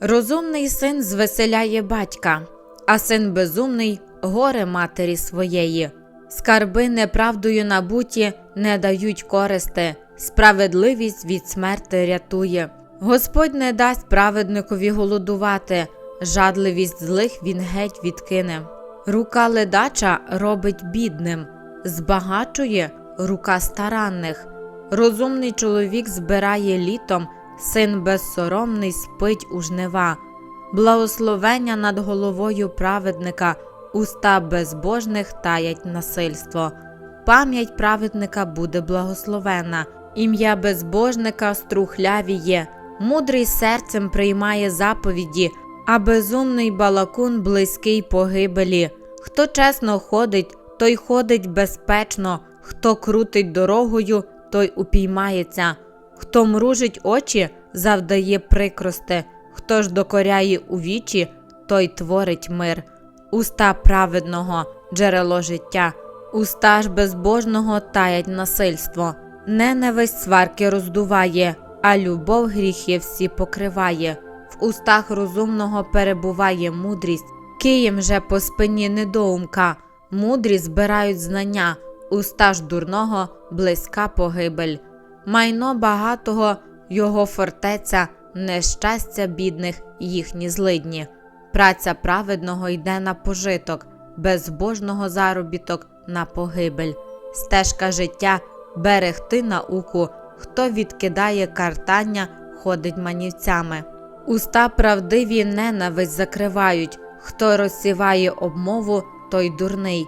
Розумний син звеселяє батька, а син безумний горе матері своєї. Скарби неправдою набуті не дають користи, справедливість від смерти рятує. Господь не дасть праведникові голодувати, жадливість злих він геть відкине. Рука ледача робить бідним, збагачує рука старанних. Розумний чоловік збирає літом, син безсоромний спить у жнива. Благословення над головою праведника, уста безбожних таять насильство. Пам'ять праведника буде благословена, ім'я безбожника струхлявіє, мудрий серцем приймає заповіді, а безумний балакун близький погибелі. Хто чесно ходить, той ходить безпечно, хто крутить дорогою, той упіймається, хто мружить очі, завдає прикрости, хто ж докоряє у вічі, той творить мир. Уста праведного джерело життя, уста ж безбожного таять насильство. Ненависть сварки роздуває, а любов гріхи всі покриває. В устах розумного перебуває мудрість, києм же по спині недоумка, мудрі збирають знання, уста ж дурного близька погибель. Майно багатого його фортеця, нещастя бідних їхні злидні. Праця праведного йде на пожиток, безбожного заробіток на погибель. Стежка життя берегти науку, хто відкидає картання, ходить манівцями. Уста правдиві ненависть закривають, хто розсіває обмову, той дурний.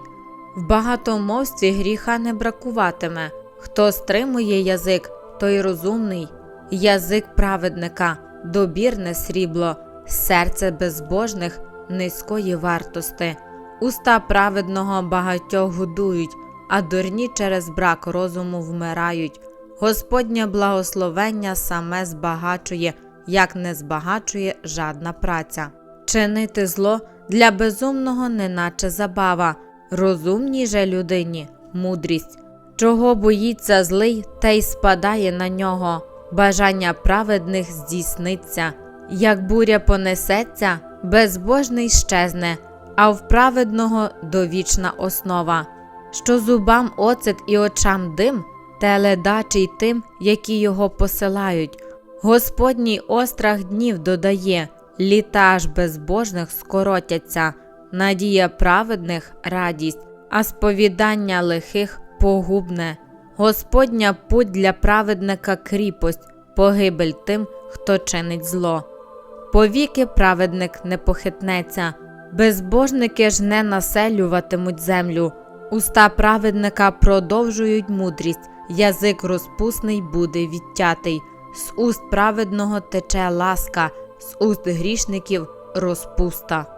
В багатомовстві гріха не бракуватиме, хто стримує язик, той розумний. Язик праведника, добірне срібло, серце безбожних низької вартости. Уста праведного багатьох годують, а дурні через брак розуму вмирають. Господнє благословення саме збагачує, як не збагачує жадна праця. Чинити зло для безумного неначе забава, розумній же людині мудрість. Чого боїться злий, те й спадає на нього, бажання праведних здійсниться. Як буря понесеться, безбожний щезне, а в праведного довічна основа. Що зубам оцет і очам дим, те ледачий тим, які його посилають. Господній острах днів додає, літа ж безбожних скоротяться, надія праведних радість, а сповідання лихих погубне. Господня путь для праведника кріпость, погибель тим, хто чинить зло. Повіки праведник не похитнеться, безбожники ж не населюватимуть землю. Уста праведника продовжують мудрість, язик розпусний буде відтятий, з уст праведного тече ласка, з уст грішників розпуста.